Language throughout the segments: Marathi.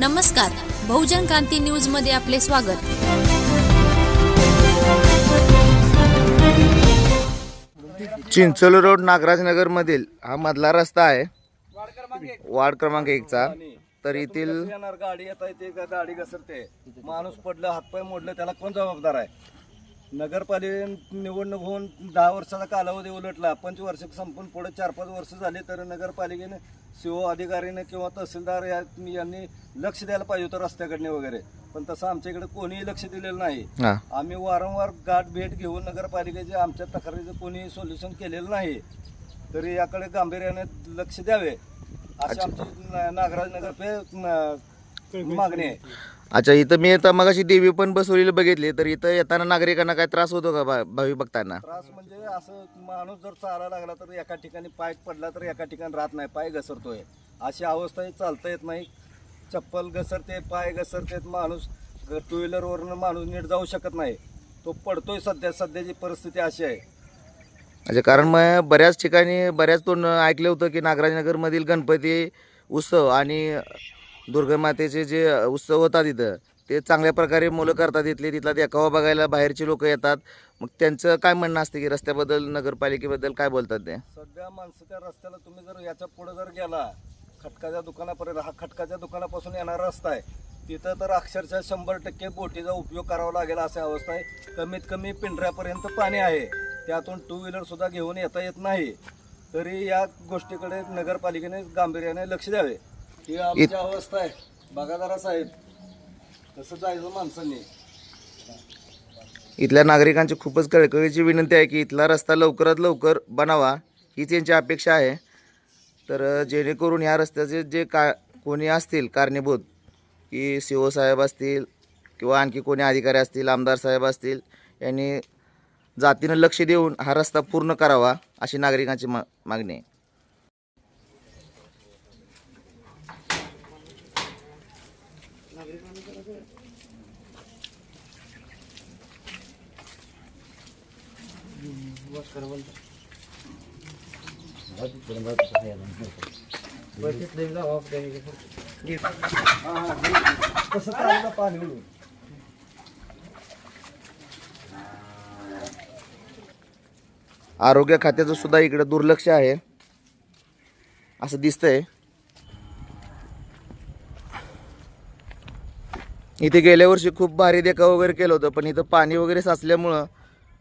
बहुजन क्रांती न्यूजमध्ये आपले स्वागत. चिंचोली रोड नागराजनगर मधील हा मधला रस्ता आहे. वार्ड क्रमांक एकचा तर येथील गाडी येता येते का गाडी घसरते. माणूस पडलं हातपाय मोडलं त्याला कोण जबाबदार आहे? नगरपालिके निवडणूक होऊन दहा वर्षाचा कालावधी उलटला पंचवर्ष संपून पुढे चार पाच वर्ष झाली तर नगरपालिकेने सीओ अधिकारीने किंवा तहसीलदार या यांनी लक्ष द्यायला पाहिजे होतं रस्त्याकडने वगैरे. पण तसं आमच्या इकडे कोणीही लक्ष दिलेलं नाही. आम्ही वारंवार गाठ भेट घेऊन नगरपालिकेचे आमच्या तक्रारीचं कोणी सोल्युशन केलेलं नाही. तरी याकडे गांभीर्याने लक्ष द्यावे. अशी आमची नागराज नगर मागणी आहे. अच्छा इथं मी आता मगाशी देवी पण बसवलेली बघितली तर इथं येताना नागरिकांना काय त्रास होतो का भा- भावी भक्तांना? त्रास म्हणजे असं माणूस जर चालायला लागला तर एका ठिकाणी पाय पडला तर एका ठिकाणी राहत नाही पाय घसरतोय. अशी अवस्था आहे चालता येत नाही. चप्पल घसरते पाय घसरतेत माणूस टू व्हीलरवरनं माणूस नीट जाऊ शकत नाही. तो पडतोय सध्या सध्याची परिस्थिती अशी आहे. अच्छा कारण मग बऱ्याच ठिकाणी बऱ्याच तोंड ऐकलं होतं की नागराजनगरमधील गणपती उत्सव आणि दुर्गामातेचे जे उत्सव होतात इथं ते चांगल्या प्रकारे मुलं करतात इथले तिथला देखावा बघायला बाहेरचे लोक येतात. मग त्यांचं काय म्हणणं असतं की रस्त्याबद्दल नगरपालिकेबद्दल काय बोलतात ते? सध्या माणसं त्या रस्त्याला तुम्ही जर याच्यापुढे जर गेला खटकाच्या दुकानापर्यंत हा खटकाच्या दुकानापासून येणारा रस्ता आहे. तिथं तर अक्षरशः शंभर टक्के बोटीचा उपयोग करावा लागेल अशी अवस्था आहे. कमीत कमी पिंढऱ्यापर्यंत पाणी आहे. त्यातून टू व्हीलरसुद्धा घेऊन येता येत नाही. तरी या गोष्टीकडे नगरपालिकेने गांभीर्याने लक्ष द्यावे. ही आमची अवस्था आहे. बघा जरा साहेब कसं जायचं माणसांनी? इथल्या नागरिकांची खूपच कळकळीची विनंती आहे की इथला रस्ता लवकरात लवकर बनावा हीच यांची अपेक्षा आहे. तर जेणेकरून ह्या रस्त्याचे जे का कोणी असतील कारणीभूत की सी ओ साहेब असतील किंवा आणखी कोणी अधिकारी असतील आमदार साहेब असतील यांनी जातीनं लक्ष देऊन हा रस्ता पूर्ण करावा अशी नागरिकांची मा मागणी आहे. चाललं पाणी आरोग्य खात्याचं सुद्धा इकडे दुर्लक्ष आहे. असं दिसतंय. इथे गेल्या वर्षी खूप भारी देखा वगैरे केलं होतं पण इथं पाणी वगैरे साचल्यामुळं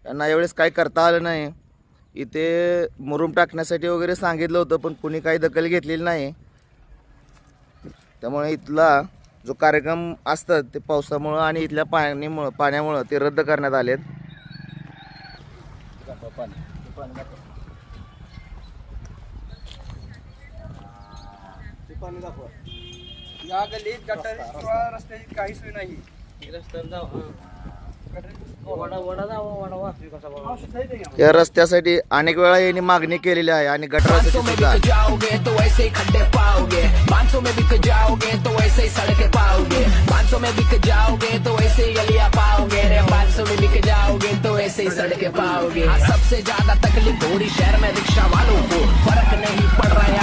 त्यांना यावेळेस काय करता आलं नाही. इथे मुरूम टाकण्यासाठी वगैरे सांगितलं होतं पण कुणी काही दखल घेतलेली नाही. त्यामुळे इथला जो कार्यक्रम असतात ते पावसामुळं आणि इथल्या पाण्यामुळं पाण्यामुळं ते रद्द करण्यात आलेत. दाखवा पाणी या गल्लीत गटारी किंवा रस्त्याची काही सोय नाही या रस्त्यासाठी अनेक वेळा यांनी मागणी केलेली आहे आणि गटारासाठी सुद्धा जाओगे तो ऐसे ही खड्डे पाओगे बांसों में बिक जाओगे तो ऐसे ही। सड़के पाओगे बांसों में बिक जाओगे तो ऐसे ही गलियाँ पाओगे रे बांसों में बिक जाओगे तो ऐसे ही सड़के पाओगे हाँ, सबसे ज़्यादा तकलीफ़ हो रही शहर में रिक्शा वालों को। फ़र्क नहीं पड़ रहा है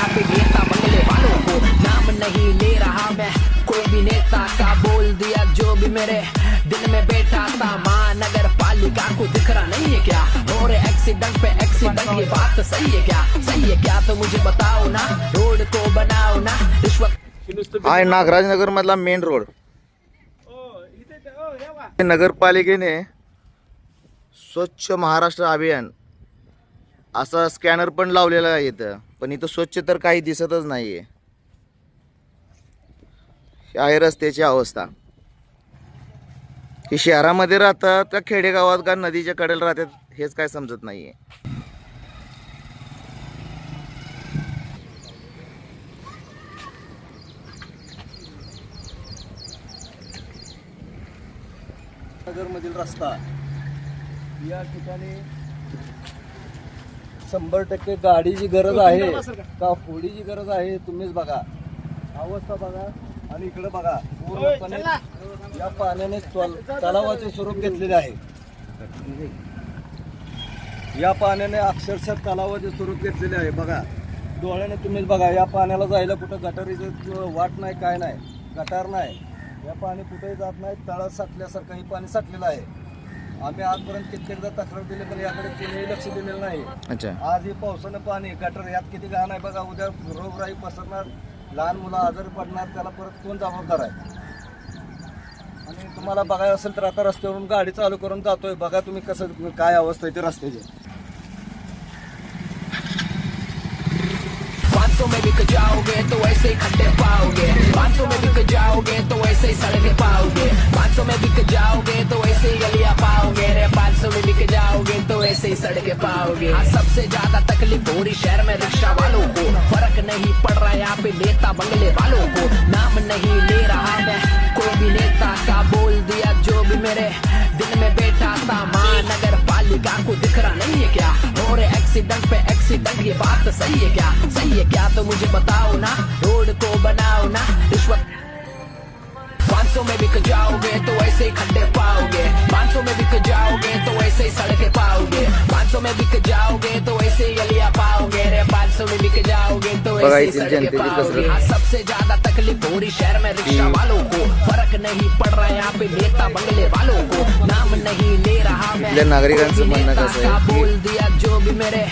मेरे दिल में बैठा था महानगर पालिका को दिख रहा नहीं है क्या? हो और एक्सीडेंट पे एक्सीडेंट ये बात सही है क्या? सही है क्या? तो मुझे बताओ ना रोड को बनाओ ना रिश्वत हा आहे नागराजनगर मधला मेन रोड. नगरपालिकेने स्वच्छ महाराष्ट्र अभियान असा स्कॅनर पण लावलेला आहे इथं. पण इथं स्वच्छ तर काही दिसतच नाही ही आहे रस्त्याची अवस्था. ही शहरामध्ये राहतात का खेडेगावात का नदीच्या कडेला राहतात हेच काय समजत नाहीये. नगरमधील रस्ता या ठिकाणी शंभर टक्के गाडीची गरज आहे का होडीची गरज आहे तुम्हीच बघा. अवस्था बघा. आणि इकडे बघा पूर्णपणे या पाण्याने तल- तलावाचे स्वरूप घेतलेले आहे. या पाण्याने अक्षरशः तलावाचे स्वरूप घेतलेले आहे. बघा डोळ्याने तुम्हीच बघा या पाण्याला जायला कुठं गटारीचं वाट नाही काय नाही गटार नाही. या पाणी कुठेही जात नाही तळात साठल्यासारखं हे पाणी साठलेलं आहे. आम्ही आजपर्यंत कित्येकदा तक्रार दिली पण याकडे कोणीही लक्ष दिलेलं नाही. अच्छा. आज हे पावसानं पाणी गटर यात किती घाण आहे बघा उद्या रोगराई पसरणार. लहान मुलं आजारी पडणार त्याला परत कोण जबाबदार आहे? आणि तुम्हाला बघायला असेल तर आता रस्त्यावरून गाडी चालू करून जातोय. बघा तुम्ही कसं काय अवस्था आहे ते रस्त्याची. 500 में बिक जाओगे तो ऐसे ही खड्डे पाओगे 500 में बिक जाओगे तो ऐसे ही सडके पाओगे 500 में बिक जाओगे तो ऐसे ही गलियां पाओगे रे 500 में बिक जाओगे तो ऐसे ही सडके पाओगे हाँ सबसे ज्यादा तकलीफ हो रही शहर में रिक्शा वालों को. नहीं पड़ रहा यहाँ पे नेता बंगले वालों को। नाम नहीं ले रहा मैं कोई भी नेता का बोल दिया जो भी मेरे दिल में बैठा था। महानगर पालिका को दिख रहा नहीं है क्या? और एक्सीडेंट पे एक्सीडेंट ये बात सही है क्या? सही है क्या? तो मुझे बताओ ना, रोड को बनाओ ना, रिश्वत 500 में बिक जाओगे तो ऐसे ही खड्डे पाओगे। 500 में बिक जाओगे तो ऐसे ही सड़कें पाओगे। 500 में बिक जाओगे बघायची जनतेची कसरत. हाँ, सबसे ज्यादा तकलीफ हो रही शहर में रिक्शा वालों को. फर्क नहीं पड़ रहा यहाँ पे नेता बंगले वालों को. नाम नहीं ले रहा मैं. इथल्या नागरिकांचं म्हणणं कसं आहे बोल दिया जो भी मेरे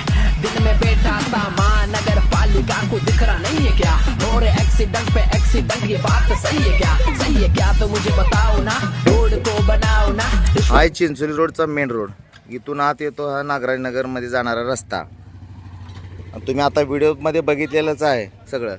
दिल में बैठा था महानगर पालिका को दिख रहा नहीं है क्या? और एक्सीडेंट पे एक्सीडेंट ये बात सही है क्या? सही है क्या? तो मुझे बताओ ना. रोड को बनाओ ना. हा आहे चिंचोली रोडचा मेन रोड. इथून आत येतो हा नागराज नगरमध्ये जाणारा रस्ता. आणि तुम्ही आता व्हिडिओमध्ये बघितलेलंच आहे सगळं.